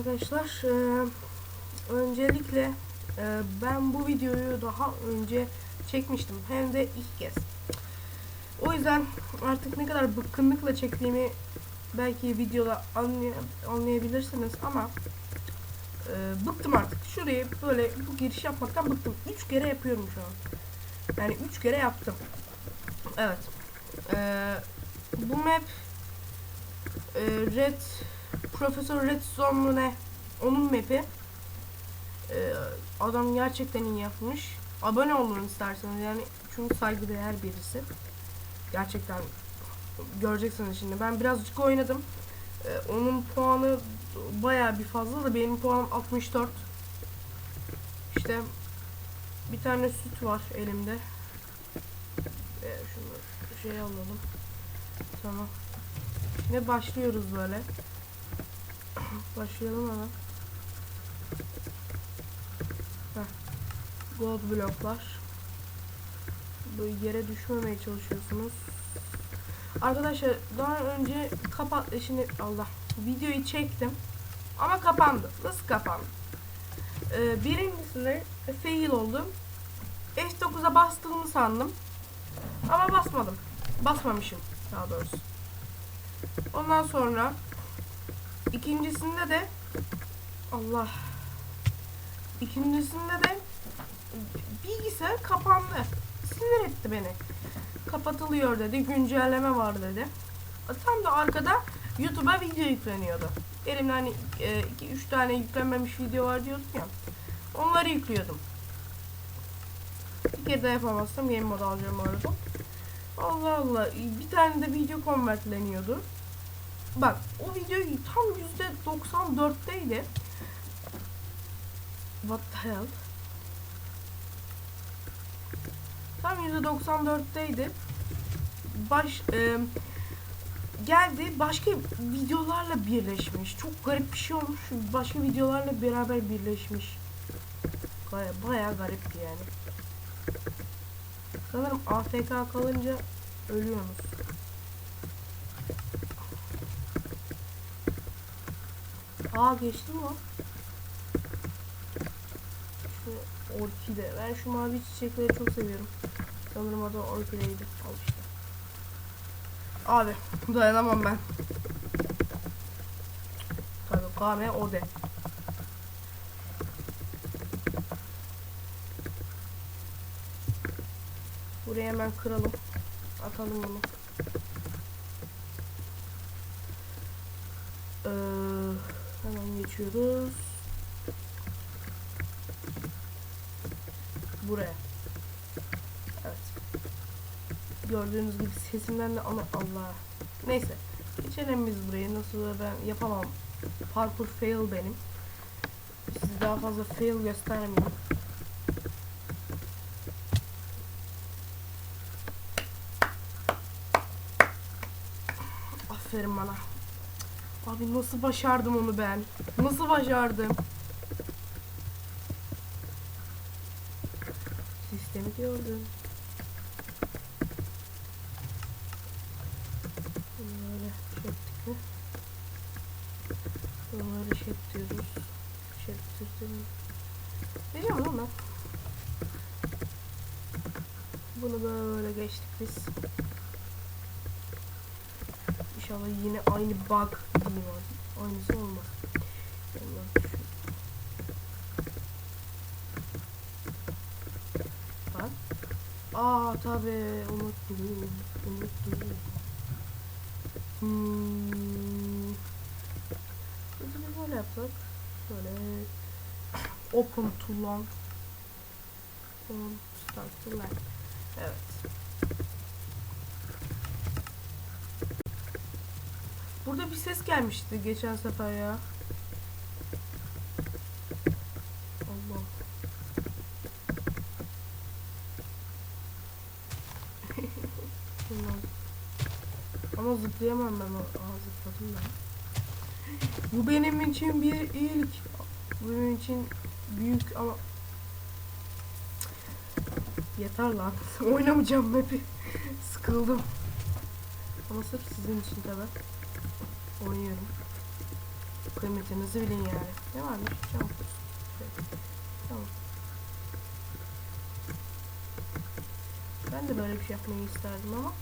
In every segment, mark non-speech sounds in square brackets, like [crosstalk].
Arkadaşlar. Ee, öncelikle e, ben bu videoyu daha önce çekmiştim. Hem de ilk kez. O yüzden artık ne kadar bıkkınlıkla çektiğimi belki videoda anlay anlayabilirsiniz ama e, bıktım artık. Şurayı böyle bu giriş yapmaktan bıktım. Üç kere yapıyorum şu an. Yani üç kere yaptım. Evet. Ee, bu map e, Red Profesör Red Zone mu ne? Onun map'i. Ee, adam gerçekten iyi yapmış. Abone olun isterseniz yani çünkü saygıdeğer birisi. Gerçekten göreceksiniz şimdi. Ben birazcık oynadım. Ee, onun puanı bayağı bir fazla da benim puanım 64. İşte bir tane süt var elimde. Ee, şunu şey alalım. Tamam. Şimdi başlıyoruz böyle. Başlayalım hemen. Heh. Gold bloklar. Böyle yere düşmemeye çalışıyorsunuz. Arkadaşlar daha önce kapat şimdi Allah videoyu çektim ama kapandı. Nasıl kapandı? Ee, birincisinde fail oldum. F9'a bastığımı sandım. Ama basmadım. Basmamışım daha doğrusu. Ondan sonra ikincisinde de Allah ikincisinde de bilgisayar kapandı. Sinir etti beni. Kapatılıyor dedi. Güncelleme var dedi. Tam da arkada YouTube'a video yükleniyordu. Elimde hani 2-3 tane yüklenmemiş video var diyordum ya. Onları yüklüyordum. Bir kere de yapamazsam game mod alacağım arada. Allah Allah. Bir tane de video konvertleniyordu. Bak o video tam yüzde 94'teydi. What the hell? Tam yüzde 94'teydi. Baş e, geldi başka videolarla birleşmiş. Çok garip bir şey olmuş. Başka videolarla beraber birleşmiş. Baya, bayağı garip yani. Sanırım AFK kalınca ölüyorsunuz. Aa geçti mi? Şu orkide. Ben şu mavi çiçekleri çok seviyorum. Sanırım adı orkideydi. Al işte. Abi dayanamam ben. Tabii kame o de. Buraya hemen kıralım. Atalım bunu. Ee, hemen geçiyoruz. Buraya. Evet. Gördüğünüz gibi sesimden de ana Allah. Neyse. Geçelim biz buraya. Nasıl ben yapamam. Parkur fail benim. Sizi daha fazla fail göstermeyeyim. Aferin bana. Abi nasıl başardım onu ben? Nasıl başardım? Sistemi gördüm. Böyle şey ettik mi? Bunları şey diyoruz. Şey ettirdim. Ne diyorum lan? Bunu böyle geçtik biz. İnşallah yine aynı bug diyeyim abi. Aynısı olmaz. Bak. Aa tabi unuttum. Unuttum. Hmm. Biz böyle yaptık. Böyle open to long. Open to line. Evet. Burada bir ses gelmişti geçen sefer ya. Allah. Ama zıplayamam ben. Aa zıpladım ben. Bu benim için bir iyilik. Bu benim için büyük ama Yeter lan. [laughs] Oynamayacağım map'i. Sıkıldım. Ama sırf sizin için tabi. Oynuyorum. Kıymetinizi bilin yani. Ne varmış? Cam. Tamam. Ben de böyle bir şey yapmayı isterdim ama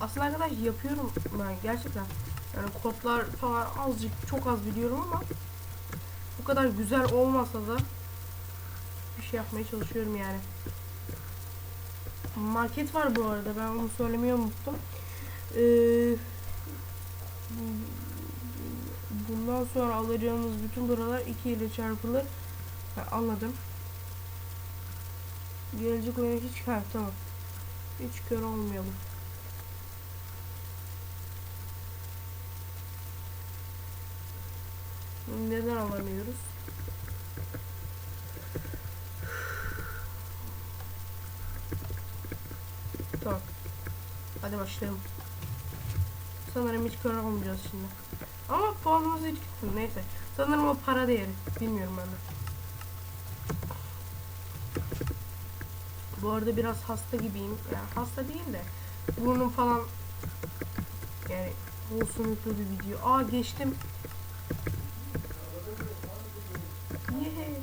aslında arkadaş yapıyorum ben gerçekten. Yani kodlar falan azıcık çok az biliyorum ama bu kadar güzel olmasa da bir şey yapmaya çalışıyorum yani. Market var bu arada ben onu söylemeyi unuttum. Ee, bundan sonra alacağımız bütün buralar 2 ile çarpılır. Ha, anladım. Gelecek oyuna hiç ha, tamam. Hiç kör olmayalım. Neden alamıyoruz? Tamam. Hadi başlayalım. Sanırım hiç kör olmayacağız şimdi. Ama puanımız hiç gitmiyor. Neyse. Sanırım o para değeri. Bilmiyorum ben de. Bu arada biraz hasta gibiyim. Yani hasta değil de burnum falan yani olsunluklu bir video. Aa geçtim. Yeee.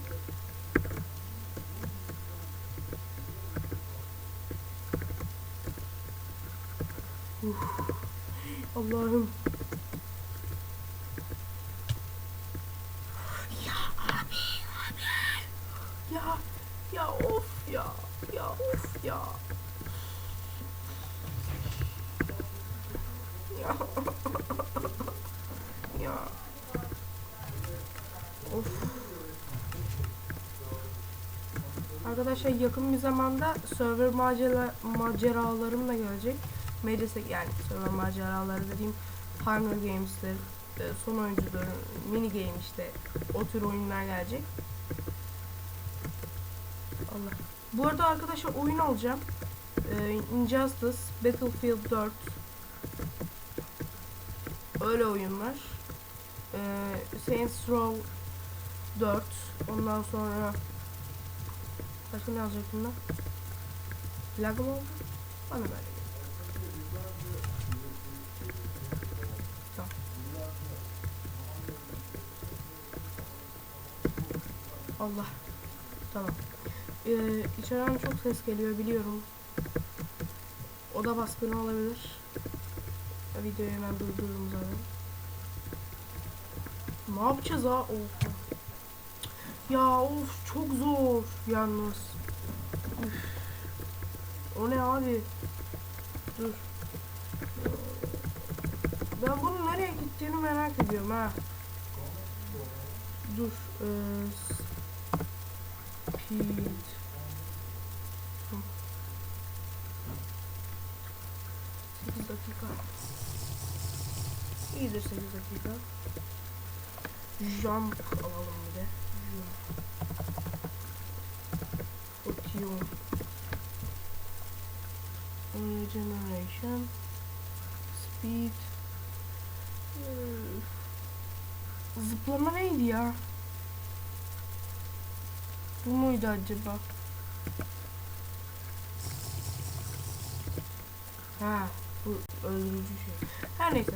Uf. Allah'ım. Ya abi abi. Ya ya of ya. Ya of ya. Ya. ya. Of. Arkadaşlar yakın bir zamanda server macera maceralarım da gelecek. Meclise yani server maceraları dediğim Hunger Games'tir, e, son oyuncudur, mini game işte o tür oyunlar gelecek. Allah. Bu arada arkadaşlar oyun alacağım. Ee, Injustice, Battlefield 4. Öyle oyunlar. Ee, Saints Row 4. Ondan sonra başka ne yazacaktım ben? Lag mı oldu? Bana böyle Allah. Tamam. Ee, içeriden çok ses geliyor biliyorum. Oda baskını olabilir. Videoyu hemen durdururum zaten. Ne yapacağız ha? Oha. Ya of çok zor yalnız. Üf. O ne abi? Dur. Ben bunun nereye gittiğini merak ediyorum ha. Dur. Ee. 8 dakika. İyidir 8 dakika. Jump alalım bir de. Jump. Bakıyorum. Regeneration. Speed. Üf. Zıplama neydi ya? Bu muydu acaba? Ha, bu öldürücü şey. Her neyse.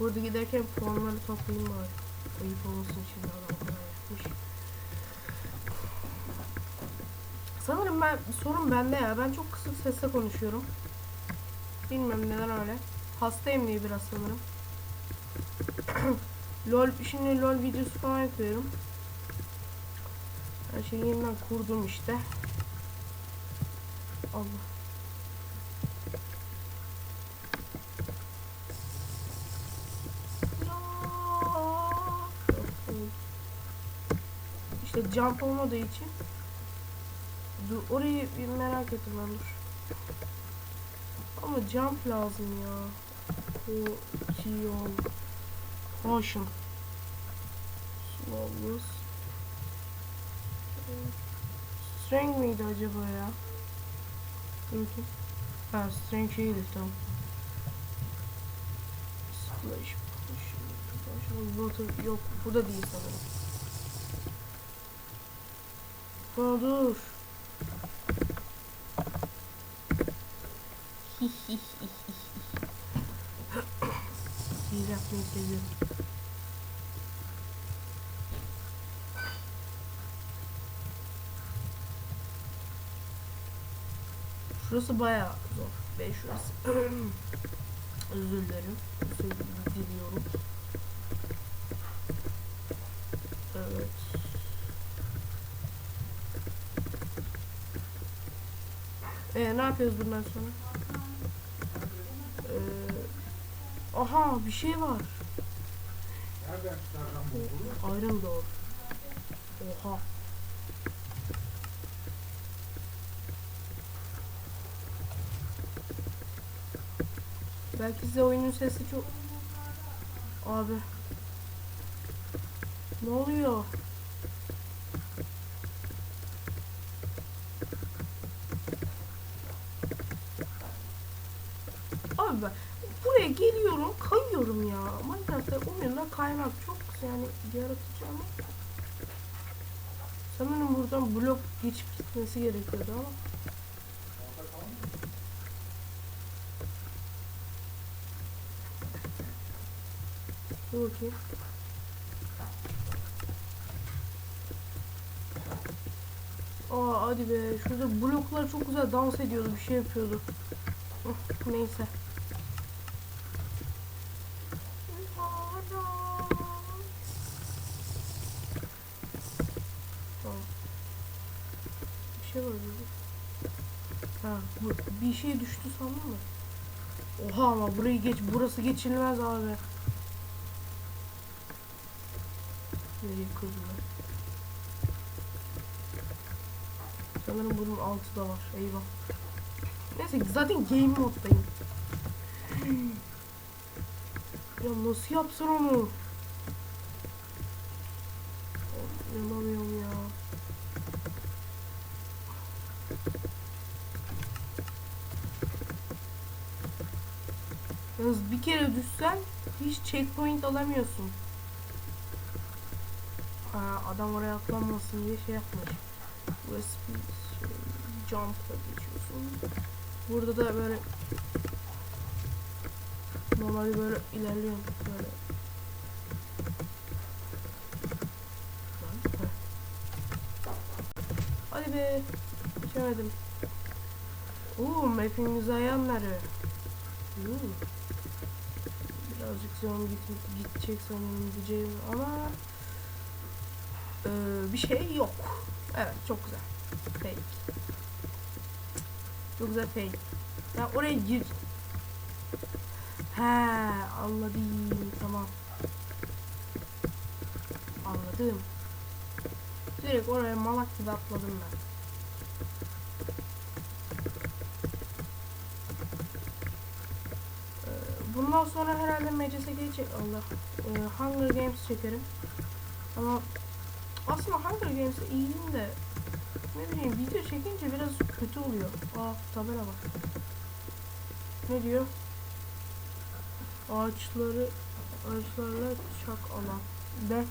Burada giderken puanları toplayayım bari. Ayıp olmasın şimdi adam kadar yapmış. Sanırım ben sorun bende ya. Ben çok kısık sesle konuşuyorum. Bilmem neden öyle. Hastayım diye biraz sanırım. [clears throat] LOL şimdi LOL videosu falan yapıyorum. Her şeyi yeniden kurdum işte. Allah. İşte jump olmadığı için Dur orayı merak ettim ben dur. Ama jump lazım ya. Potion. Potion. Slowness. Strength miydi acaba ya? Bakayım. Ha strength şeydi tamam. Splash water yok burada değil sanırım. Aa, dur. Sihir yapmayı. Şurası bayağı zor. Ve şurası. [clears throat] Özür dilerim. Özür. Evet. Ee, ne yapıyoruz bundan sonra? Ee, aha bir şey var. Nereden çıkaracağım bu bunu? Iron Door. Oha. Belki size oyunun sesi çok... Abi. Ne oluyor? Abi ben buraya geliyorum, kayıyorum ya. Minecraft'ta oyunda kaymak çok yani yaratıcı ama. Sanırım buradan blok geçip gitmesi gerekiyordu ama. Dur bakayım. Aa hadi be. Şurada bloklar çok güzel dans ediyordu. Bir şey yapıyordu. Neyse. Tamam. Bir şey var burada. Ha, bu, bir şey düştü sandım mı? Oha ama burayı geç, burası geçilmez abi. Nereye kırdılar? Sanırım bunun altı da var. Eyvah. Neyse zaten game moddayım. [gasps] Ya nasıl yapsın onu? Yapamıyorum ya. Yalnız bir kere düşsen hiç checkpoint alamıyorsun. Ha, adam oraya atlanmasın diye şey yapmış. Burası bir şey, geçiyorsun. Burada da böyle normalde böyle ilerliyorum böyle. Hadi be. Geçemedim. Oo, map'in güzel yanları. Hmm. Birazcık zaman git, gidecek sanırım diyeceğim ama ee, bir şey yok. Evet çok güzel. Fake. Çok güzel fake. Ya oraya gir. He anladım tamam. Anladım. Direkt oraya malak gibi atladım ben. Ee, Bundan sonra herhalde meclise gelecek Allah. Ee, Hunger Games çekerim. Ama aslında Hunger Games'e iyiyim de ne bileyim video çekince biraz kötü oluyor. Aa tabela bak. Ne diyor? Ağaçları ağaçlarla çak alan. De.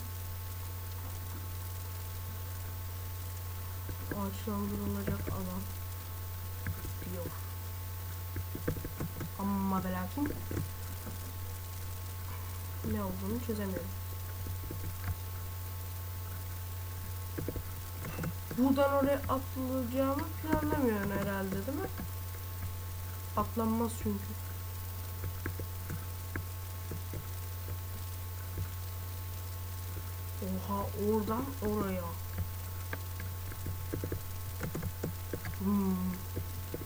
Ağaçlandırılacak alan diyor. Ama ve lakin ne olduğunu çözemiyorum. Buradan oraya atlayacağımı planlamıyorsun herhalde değil mi? Atlanmaz çünkü. Oha oradan oraya. Hmm.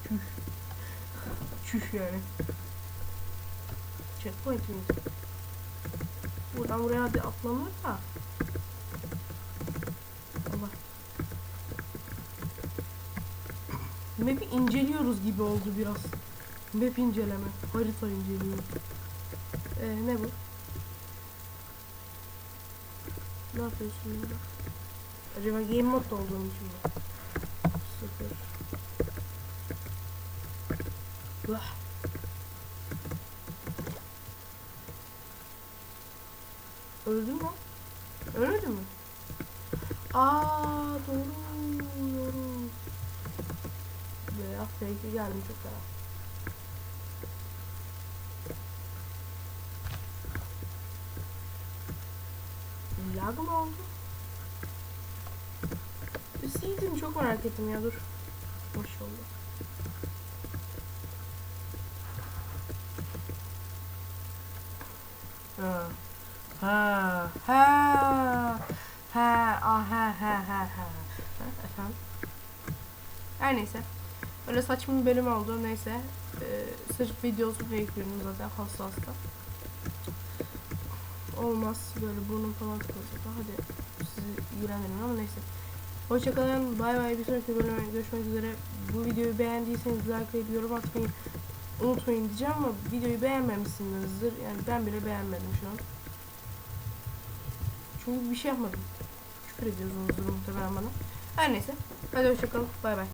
Çüş. Çüş yani. Checkpoint miyiz? Buradan buraya hadi atlanır da. Allah. Map'i inceliyoruz gibi oldu biraz. Map inceleme. Harita inceliyor. Ee, ne bu? Ne yapıyorsun burada? Acaba game mode olduğum için mi? Sıfır. Vah. Geldim çok fena. Lag mı oldu? Sildim çok merak ettim ya dur. Hoş oldu. Ha. Ha. Ha. Ha. Ah, ha ha ha. Ha, Efendim. Her neyse. Öyle saçma bir bölüm oldu. Neyse. Ee, sırf videosu bekliyorum zaten hasta hasta. Olmaz. Böyle burnum falan tıkılacak. Hadi sizi ilgilendirin ama neyse. Hoşçakalın. Bay bay. Bir sonraki bölüme görüşmek üzere. Bu videoyu beğendiyseniz like ve yorum atmayı unutmayın diyeceğim ama videoyu beğenmemişsinizdir. Yani ben bile beğenmedim şu an. Çünkü bir şey yapmadım. Küfür ediyorsunuzdur muhtemelen bana. Her neyse. Hadi hoşçakalın. Bay bay.